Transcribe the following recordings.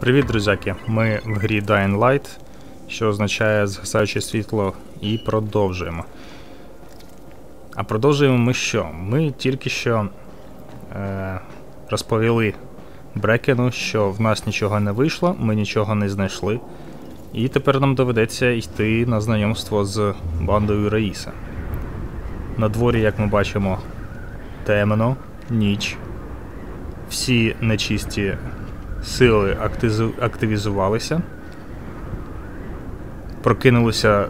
Привіт, друзяки! Ми в грі Dying Light, що означає згасаюче світло, і продовжуємо. А продовжуємо ми що? Ми тільки що е, розповіли Брекену, що в нас нічого не вийшло, ми нічого не знайшли. І тепер нам доведеться йти на знайомство з бандою Раїса. На дворі, як ми бачимо, темно, ніч. Всі нечисті сили активізувалися. Прокинулися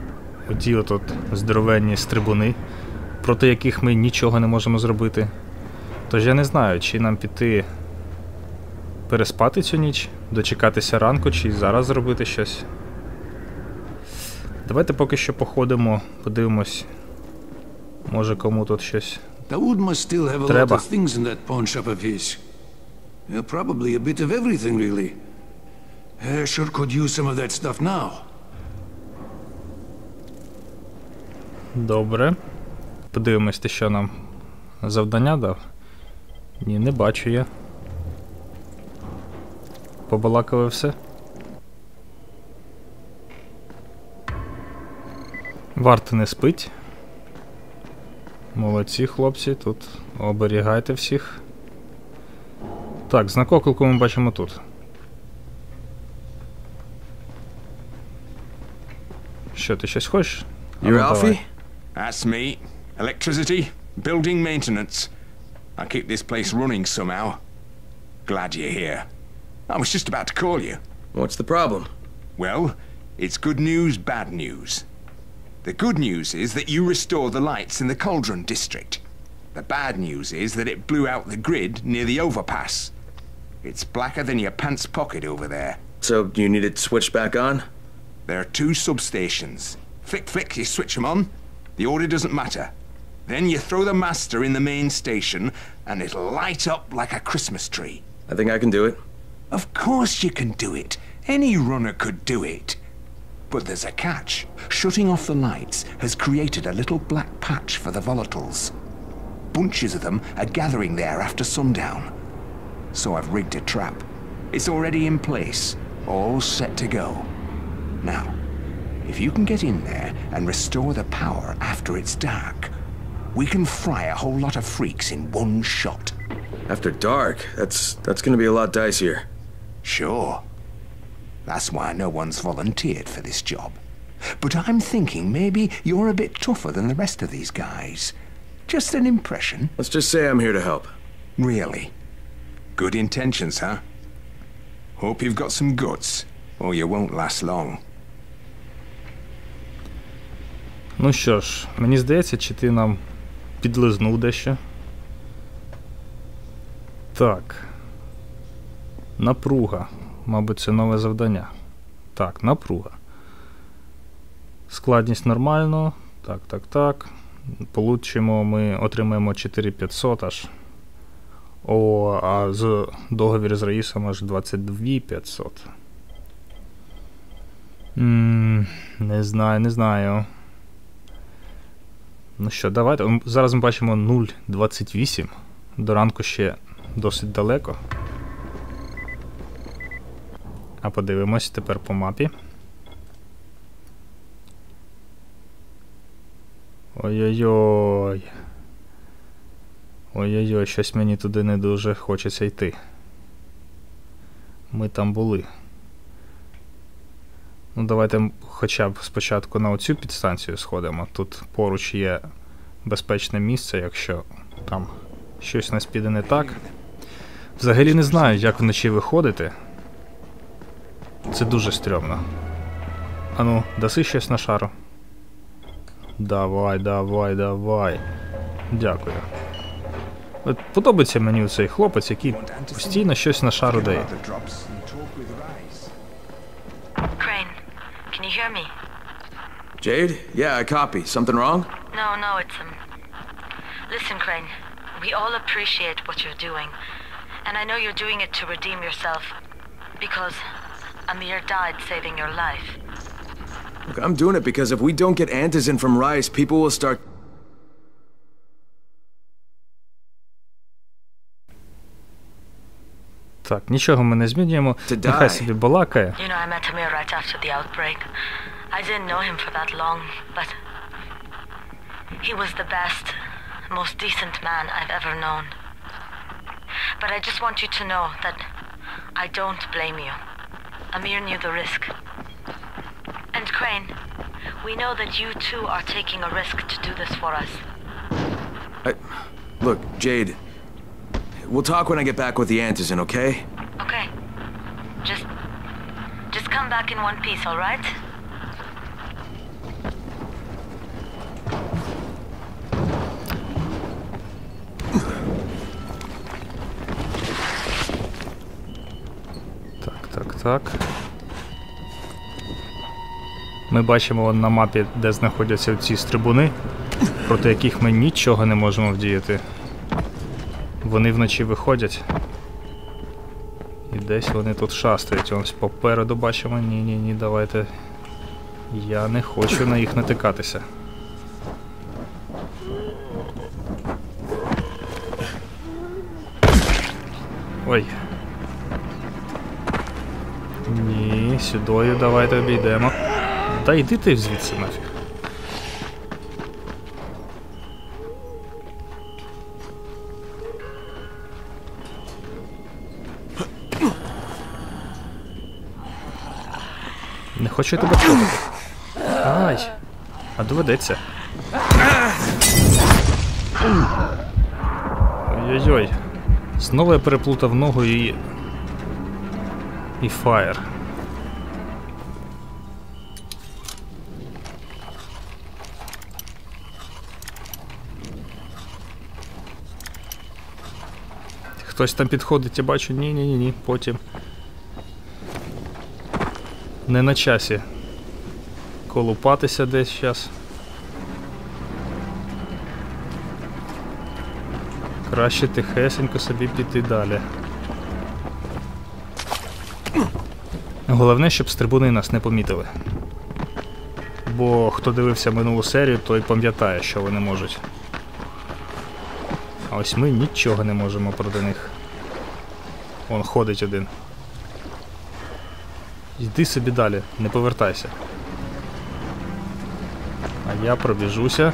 оті от здоровенні стрибуни, проти яких ми нічого не можемо зробити. Тож я не знаю, чи нам піти переспати цю ніч, дочекатися ранку, чи зараз зробити щось. Давайте поки що походимо, подивимось. Може кому тут щось. Треба. Yeah, probably a bit of everything, really. I sure could use some of that stuff now. Добре. Подивимось, ти що нам завдання дав. Ні, не бачу я. Побалакали все. Варто не спить. Молодці, хлопці, тут оберігайте всіх. Так, знак оклику ми бачимо тут. Що, ти щось хочеш? А You ну, давай. Alfie? That's me. Electricity, building maintenance. I keep this place running somehow. Glad you're here. I was just about to call you. What's the problem? Well, it's good news, bad news. The good news is that you restore the lights in the Cauldron district. The bad news is that it blew out the grid near the overpass. It's blacker than your pants pocket over there. So, you need it switched back on? There are two substations. Flick, flick, you switch them on. The order doesn't matter. Then you throw the master in the main station, and it'll light up like a Christmas tree. I think I can do it. Of course you can do it. Any runner could do it. But there's a catch. Shutting off the lights has created a little black patch for the volatiles. Bunches of them are gathering there after sundown. So I've rigged a trap. It's already in place, all set to go. Now, if you can get in there and restore the power after it's dark, we can fry a whole lot of freaks in one shot. After dark, that's that's gonna be a lot dicier. Sure. That's why no one's volunteered for this job. But I'm thinking maybe you're a bit tougher than the rest of these guys. Just an impression. Let's just say I'm here to help. Really. Good intentions, huh? Hope you've got some guts, or you won't last long. Ну що ж, мені здається, чи ти нам підлизнув дещо. Так. Напруга. Мабуть, це нове завдання. Так, напруга. Складність нормально. Так, так, так. Получимо ми отримаємо 4500 аж. О, а з договір з Раїсом аж 22500. М, Не знаю, не знаю. Ну що, давайте. Зараз ми бачимо 0,28. До ранку ще досить далеко. А подивимось тепер по мапі. Ой-ой-ой. Ой-ой-ой, щось мені туди не дуже хочеться йти. Ми там були. Ну, давайте хоча б спочатку на оцю підстанцію сходимо. Тут поруч є безпечне місце, якщо там щось нас піде не так. Взагалі не знаю, як вночі виходити. Це дуже стрьомно. Ану, даси щось на шару. Давай, давай, давай. Дякую. От подобається мені цей хлопець, який постійно щось на шару дає. The drops and talk with Rise. Crane, can you hear me? Jade? Yeah, I copy. Something wrong? No, no, it's um. Listen, Crane. We all appreciate what you're doing, and I know you're doing it to redeem yourself, because Amir died saving your life. Look, I'm doing it because if we don't get Antizin from Rice, people will start. Так, нічого ми не змінюємо. To Нехай die. собі балакає. You know, I met Amir right after the outbreak. I didn't know him for that long, but he was the best, most decent man I've ever known. But I just want you to know that I don't blame you. Amir knew the risk. And Crane, we know that you too are taking a risk to do this for us. I, look, Jade. We'll talk when I get back with the Antizin, okay? Okay. Just just come back in one piece, all right? Так, так, так. Ми бачимо на мапі, де знаходяться ці стрибуни, проти яких ми нічого не можемо вдіяти. Вони вночі виходять. І десь вони тут шастають. Ось попереду бачимо. Ні, ні, ні, давайте. Я не хочу на їх натикатися. Ой. Ні, сюдою давайте обійдемо. Та йди ти звідси нафіг. Не хочу я тебе трогати. Ай! А доведеться. Ой-ой-ой. Знову я переплутав ногу і. І фаєр. Хтось там підходить, я бачу. Ні, ні, ні, ні, потім. Не на часі. Колупатися десь зараз. Краще тихесенько собі піти далі. Головне, щоб стрибуни нас не помітили. Бо хто дивився минулу серію, той пам'ятає, що вони можуть. А ось ми нічого не можемо проти них. Он ходить один. Йди собі далі, не повертайся. А я пробіжуся.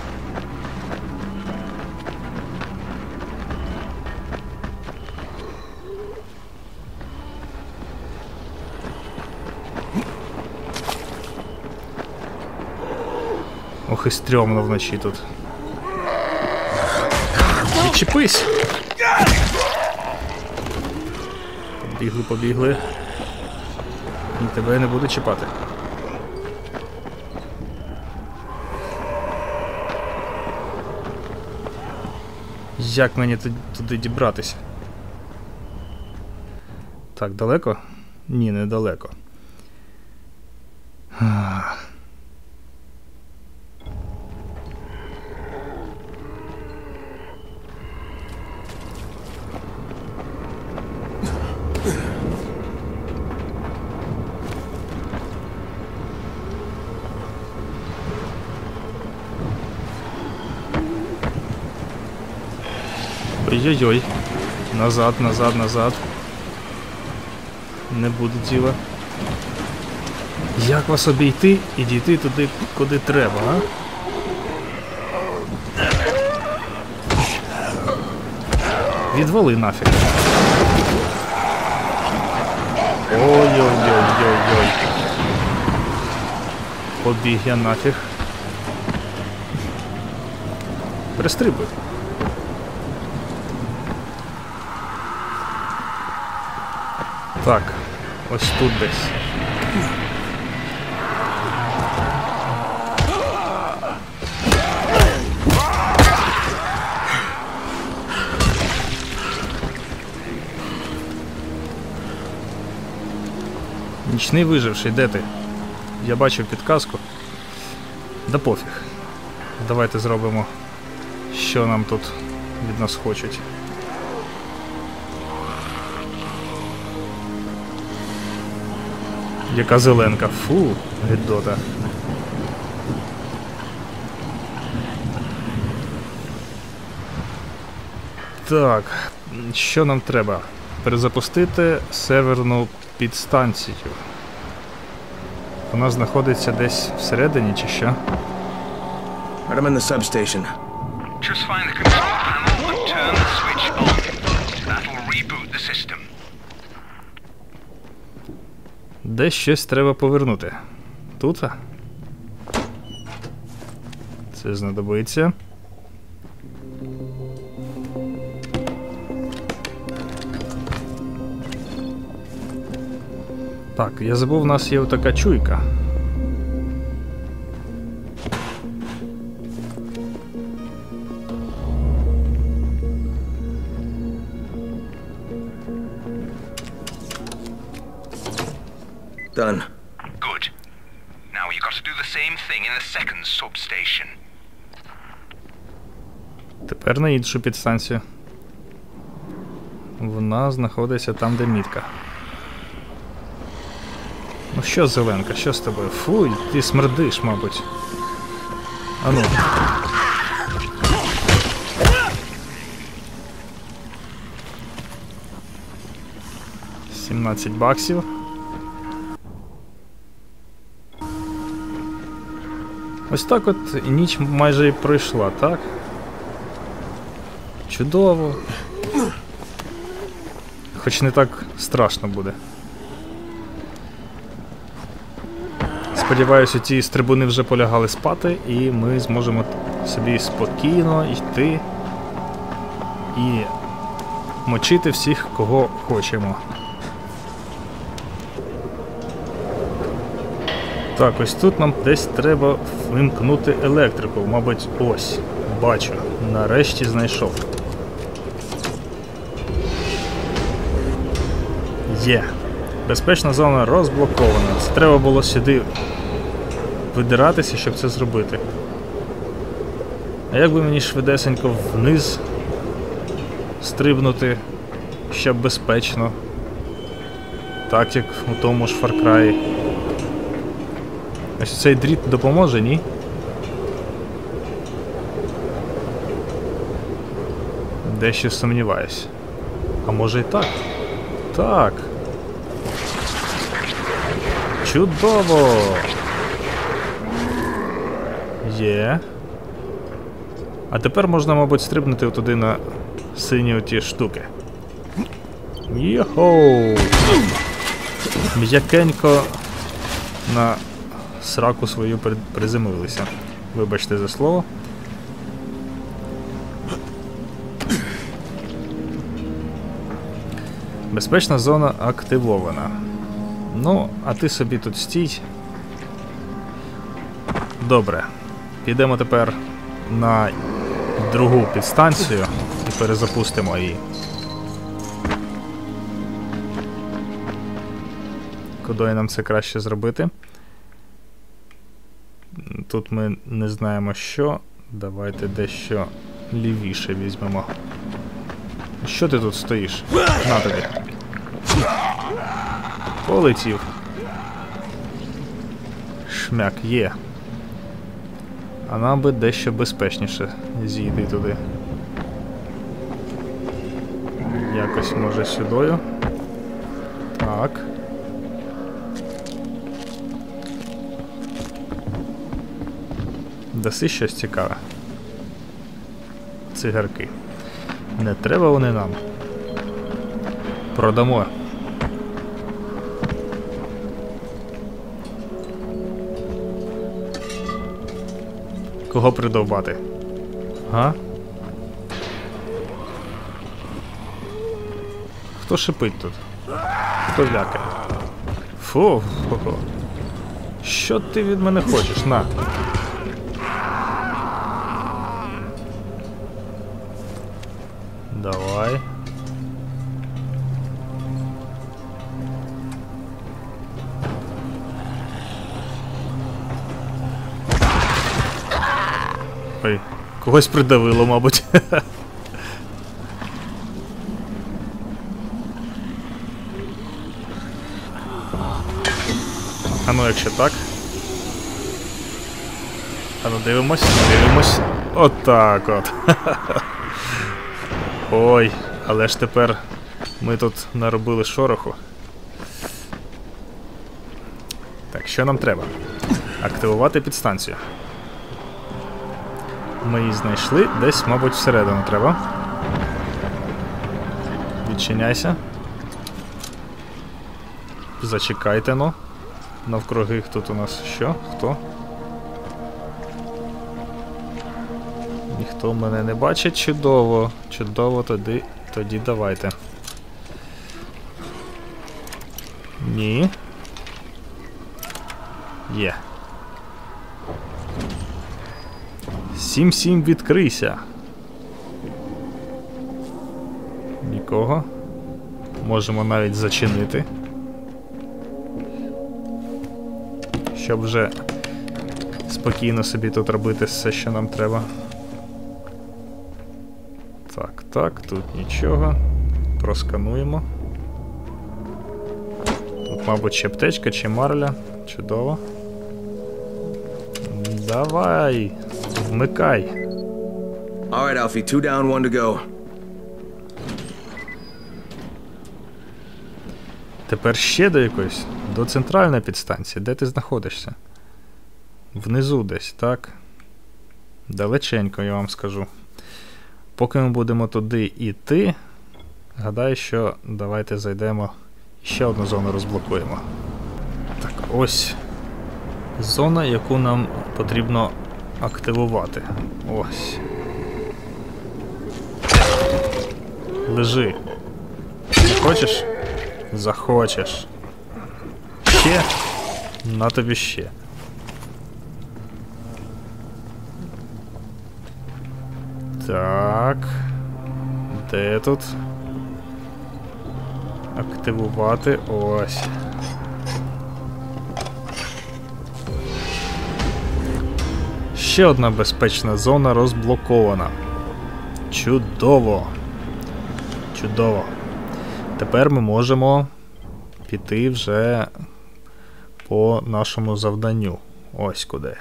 Ох і стрьомно вночі тут. Відчепись! Побігли, побігли. І тебе не буду чіпати. Як мені туди, дібратися? Так, далеко? Ні, недалеко. Ах. Ой-ой-ой. Назад, назад, назад. Не буде діла. Як вас обійти і дійти туди, куди треба, а? Відвали нафіг. Ой-ой-ой-ой-ой. Побіг я нафіг. Пристрибуй. Так, ось тут десь. Нічний виживший, де ти? Я бачив підказку. Да пофіг. Давайте зробимо, що нам тут від нас хочуть. Яка зеленка. Фу, гидота. Так, що нам треба? перезапустити северну підстанцію. Вона знаходиться десь всередині чи що? I'm in the substation. Just find Десь щось треба повернути. Тут? Це знадобиться. Так, я забув, у нас є така чуйка. Done. Good. Now you got to do the same thing in the second substation. Тепер на іншу підстанцію. Вона знаходиться там, де мітка. Ну що, Зеленка, що з тобою? Фуй, ти смердиш, мабуть. Ану. Сімнадцять баксів. Ось так от ніч майже і пройшла, так? Чудово. Хоч не так страшно буде. Сподіваюся, ці стрибуни вже полягали спати, і ми зможемо собі спокійно йти і мочити всіх, кого хочемо. Так, ось тут нам десь треба вимкнути електрику. Мабуть, ось. Бачу. Нарешті знайшов. Є. Безпечна зона розблокована. Це треба було сюди видиратися, щоб це зробити. А як би мені швидесенько вниз стрибнути, щоб безпечно. Так як у тому ж Far Cry. Ось цей дріт допоможе, ні? Дещо сумніваюсь. А може і так? Так. Чудово! Є. А тепер можна, мабуть, стрибнути туди на сині оті штуки. Йохоу! М'якенько на сраку свою при- приземлилися. Вибачте за слово. Безпечна зона активована. Ну, а ти собі тут стій. Добре. Підемо тепер на другу підстанцію і перезапустимо її. Куди нам це краще зробити? Тут ми не знаємо що. Давайте дещо лівіше візьмемо. Що ти тут стоїш? На тобі. Полетів. Шмяк є. А нам би дещо безпечніше зійти туди. Якось може сюдою. Так. Даси щось цікаве. Цигарки. Не треба вони нам. Продамо. Кого придовбати? Га? Хто шипить тут? Хто лякає? Фу, фу. Що ти від мене хочеш? На. Ой, когось придавило, мабуть. А ну, якщо так. А ну дивимось, дивимось. Отак от. Ой, але ж тепер Ми тут наробили шороху. Так, що нам треба? Активувати підстанцію. Ми її знайшли. Десь, мабуть, всередину треба. Відчиняйся. Зачекайте, ну. Навкруги тут у нас що? Хто? Ніхто мене не бачить. Чудово. Чудово, тоді, тоді давайте. Ні. Є. Сім-сім відкрийся. Нікого. Можемо навіть зачинити. Щоб вже спокійно собі тут робити все, що нам треба. Так, так, тут нічого. Проскануємо. Тут, мабуть, чи аптечка, чи марля. Чудово. Давай. Вмикай. All right, Alfie, two down, one to go. Тепер ще до якоїсь. До центральної підстанції. Де ти знаходишся? Внизу десь, так? Далеченько, я вам скажу. Поки ми будемо туди йти, гадаю, що давайте зайдемо ще одну зону розблокуємо. Так, ось зона, яку нам потрібно активувати. Ось. Лежи. Хочеш? Захочеш. Ще? На тобі ще. Так. Де тут? Активувати ось. Ще одна безпечна зона розблокована. Чудово. Чудово. Тепер ми можемо піти вже по нашому завданню. Ось куди.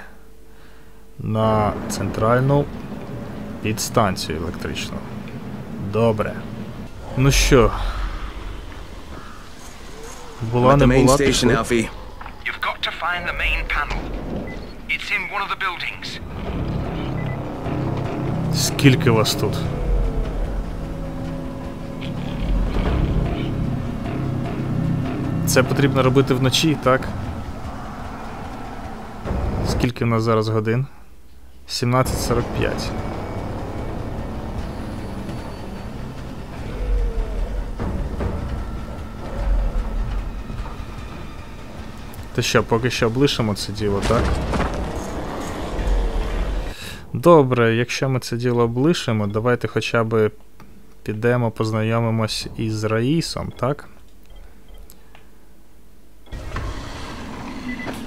На центральну підстанцію електричну. Добре. Ну що? Була не була. You've got to find the main panel. It's in one of the buildings. Скільки вас тут? Це потрібно робити вночі, так? Скільки в нас зараз годин? 17.45. То що, поки що облишимо це діло, так? Добре, якщо ми це діло облишимо, давайте хоча б підемо познайомимось із Раїсом, так?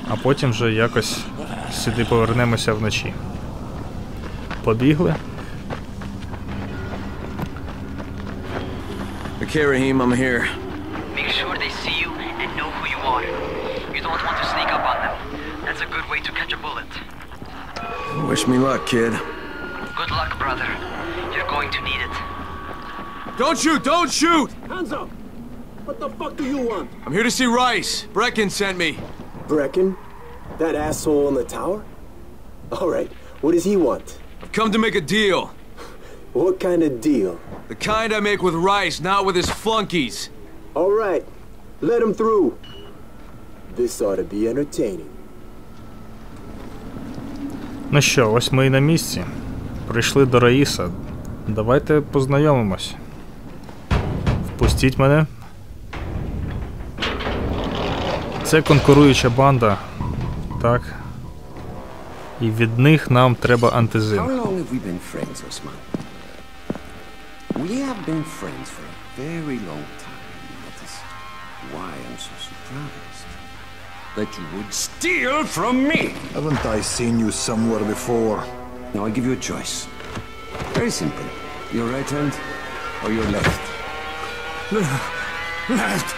А потім вже якось сюди повернемося вночі. Побігли? Okay, Raheem, I'm here. Wish me luck, kid. Good luck, brother. You're going to need it. Don't shoot! Don't shoot! Hands up! What the fuck do you want? I'm here to see Rice. Brecken sent me. Brecken? That asshole in the tower? Alright, what does he want? I've come to make a deal. What kind of deal? The kind I make with Rice, not with his flunkies. Alright, let him through. This ought to be entertaining. Ну що, ось ми і на місці. Прийшли до Раїса. Давайте познайомимось. Впустіть мене. Це конкуруюча банда. Так. І від них нам треба антизин. We have been friends for a very long time. That is why I'm so surprised. That you would steal from me! Haven't I seen you somewhere before? Now I give you a choice. Very simple. Your right hand or your left? Left!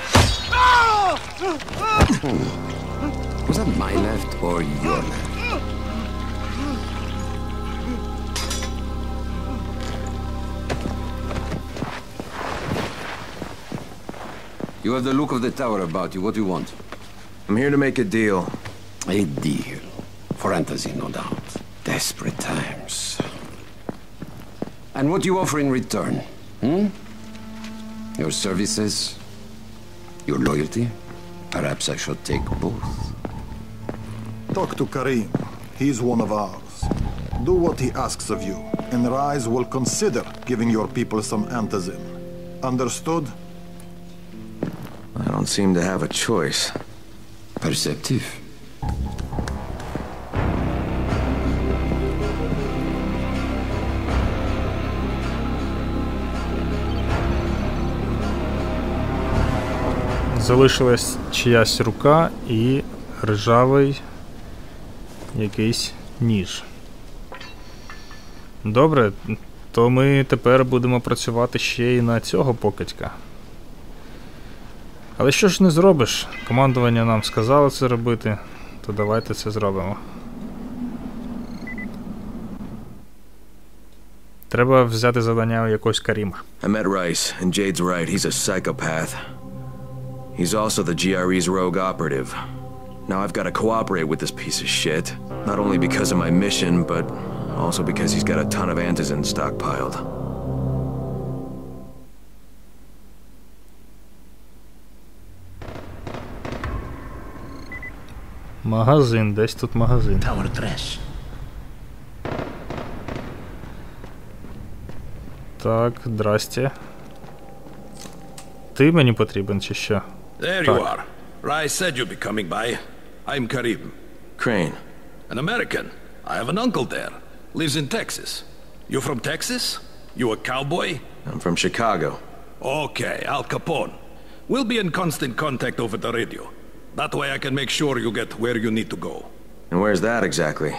Was that my left or your left? You have the look of the tower about you. What do you want? I'm here to make a deal. A deal. For Antazin, no doubt. Desperate times. And what do you offer in return? Hmm? Your services? Your loyalty? Perhaps I should take both. Talk to Karim. He's one of ours. Do what he asks of you, and Rise will consider giving your people some antizin. Understood? I don't seem to have a choice. Perceptive. Залишилась чиясь рука і ржавий якийсь ніж. Добре, то ми тепер будемо працювати ще й на цього покидька. Але що ж не зробиш? Командування нам сказало це робити, то давайте це зробимо. Треба взяти завдання у якогось Каріма. I met Rice, and Jade's right, he's a psychopath. He's also the GRE's rogue operative. Now I've got to cooperate with this piece of shit, not only because of my mission, but also because he's got a ton of antizin stockpiled. Магазин, десь тут магазин. Tower 3. Так, здрасте. Ти мені потрібен чи що? There you are. Rice said you'd be coming by. I'm Karim. Crane. An American. I have an uncle there. Lives in Texas. You from Texas? You a cowboy? I'm from Chicago. Okay, Al Capone. We'll be in constant contact over the radio. That way I can make sure you get where you need to go. And where's that exactly?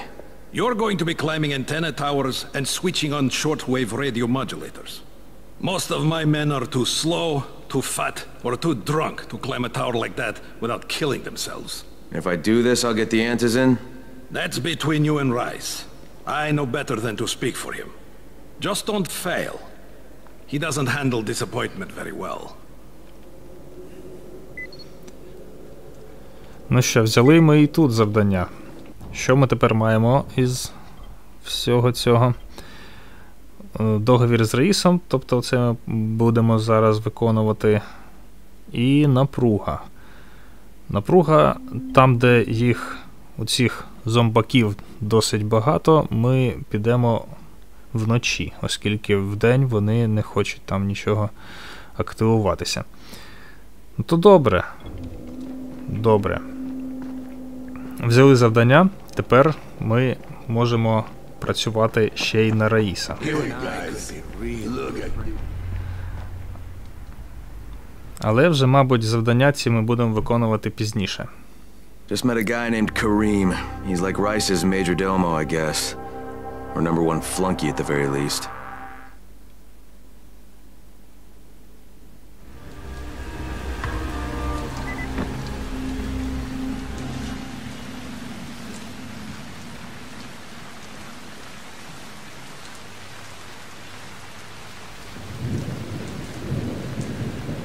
You're going to be climbing antenna towers and switching on shortwave radio modulators. Most of my men are too slow, too fat, or too drunk to climb a tower like that without killing themselves. If I do this, I'll get the antizin? That's between you and Rice. I know better than to speak for him. Just don't fail. He doesn't handle disappointment very well. Ну що, взяли ми і тут завдання. Що ми тепер маємо із всього цього? Е, Договір з Раїсом, тобто це ми будемо зараз виконувати. І напруга. Напруга, там, де їх, оцих зомбаків досить багато, ми підемо вночі, оскільки вдень вони не хочуть там нічого активуватися. Ну то добре. Добре. Взяли завдання, тепер ми можемо працювати ще й на Раїса. Але вже, мабуть, завдання ці ми будемо виконувати пізніше. Just met a guy named Kareem. He's like Rice's major domo, I guess. Or number one flunky at the very least.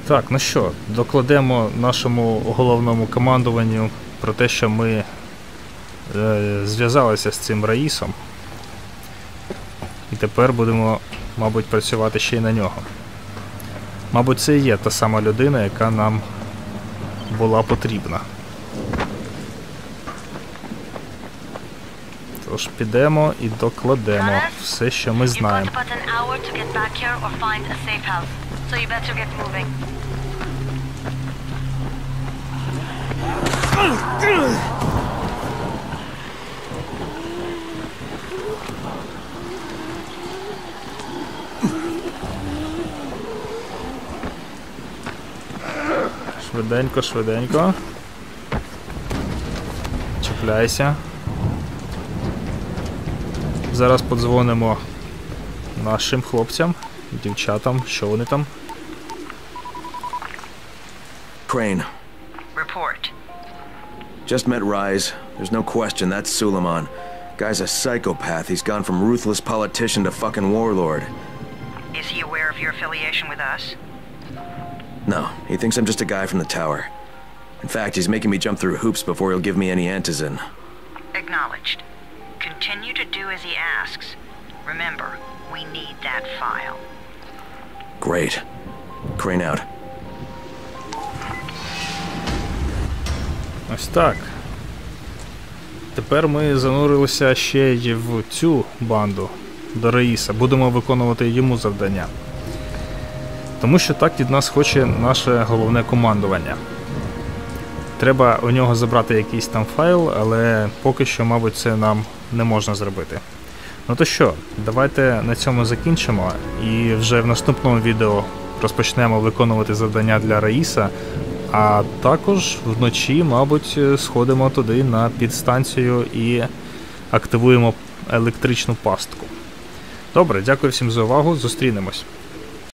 Так, ну що, докладемо нашому головному командуванню про те, що ми е, зв'язалися з цим Раїсом. І тепер будемо, мабуть, працювати ще й на нього. Мабуть, це і є та сама людина, яка нам була потрібна. Тож підемо і докладемо все, що ми знаємо. So you better get moving. Швиденько, швиденько. Чіпляйся. Зараз подзвонимо нашим хлопцям, дівчатам, що вони там. Crane. Report. Just met Rise. There's no question that's Suleiman. Guy's a psychopath. He's gone from ruthless politician to fucking warlord. Is he aware of your affiliation with us? No, he thinks I'm just a guy from the tower. In fact, he's making me jump through hoops before he'll give me any antizin. Acknowledged. Continue to do as he asks. Remember, we need that file. Great. Crane out. Ось так. Тепер ми занурилися ще й в цю банду до Раїса. Будемо виконувати йому завдання. Тому що так від нас хоче наше головне командування. Треба у нього забрати якийсь там файл, але поки що, мабуть, це нам не можна зробити. Ну то що, давайте на цьому закінчимо і вже в наступному відео розпочнемо виконувати завдання для Раїса. А також вночі, мабуть, сходимо туди на підстанцію і активуємо електричну пастку. Добре, дякую всім за увагу. Зустрінемось.